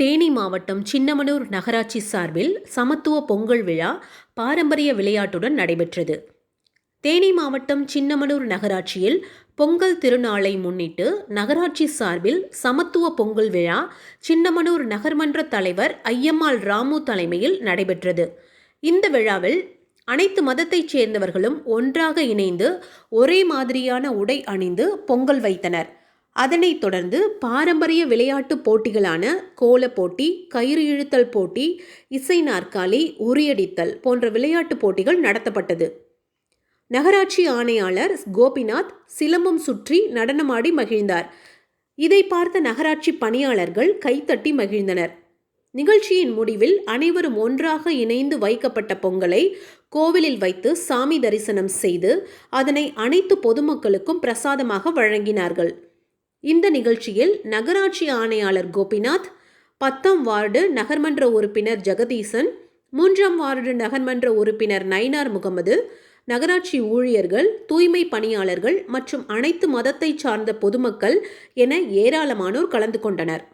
தேனி மாவட்டம் சின்னமனூர் நகராட்சி சார்பில் சமத்துவ பொங்கல் விழா பாரம்பரிய விளையாட்டுடன் நடைபெற்றது. தேனி மாவட்டம் சின்னமனூர் நகராட்சியில் பொங்கல் திருநாளை முன்னிட்டு நகராட்சி சார்பில் சமத்துவ பொங்கல் விழா சின்னமனூர் நகர்மன்ற தலைவர் ஐயம்மாள் ராமு தலைமையில் நடைபெற்றது. இந்த விழாவில் அனைத்து மதத்தைச் சேர்ந்தவர்களும் ஒன்றாக இணைந்து ஒரே மாதிரியான உடை அணிந்து பொங்கல் வைத்தனர். அதனைத் தொடர்ந்து பாரம்பரிய விளையாட்டுப் போட்டிகளான கோலப் போட்டி கயிறு இழுத்தல் போட்டி இசை நாற்காலி உரியடித்தல் போன்ற விளையாட்டுப் போட்டிகள் நடத்தப்பட்டது. நகராட்சி ஆணையாளர் கோபிநாத் சிலம்பம் சுற்றி நடனமாடி மகிழ்ந்தார். இதை பார்த்த நகராட்சி பணியாளர்கள் கைத்தட்டி மகிழ்ந்தனர். நிகழ்ச்சியின் முடிவில் அனைவரும் ஒன்றாக இணைந்து வைக்கப்பட்ட பொங்கலை கோவிலில் வைத்து சாமி தரிசனம் செய்து அதனை அனைத்து பொதுமக்களுக்கும் பிரசாதமாக வழங்கினார்கள். இந்த நிகழ்ச்சியில் நகராட்சி ஆணையாளர் கோபிநாத் பத்தாம் வார்டு நகர்மன்ற உறுப்பினர் ஜெகதீசன் மூன்றாம் வார்டு நகர்மன்ற உறுப்பினர் நைனார் முகமது நகராட்சி ஊழியர்கள் தூய்மை பணியாளர்கள் மற்றும் அனைத்து மதத்தைச் சார்ந்த பொதுமக்கள் என ஏராளமானோர் கலந்து கொண்டனர்.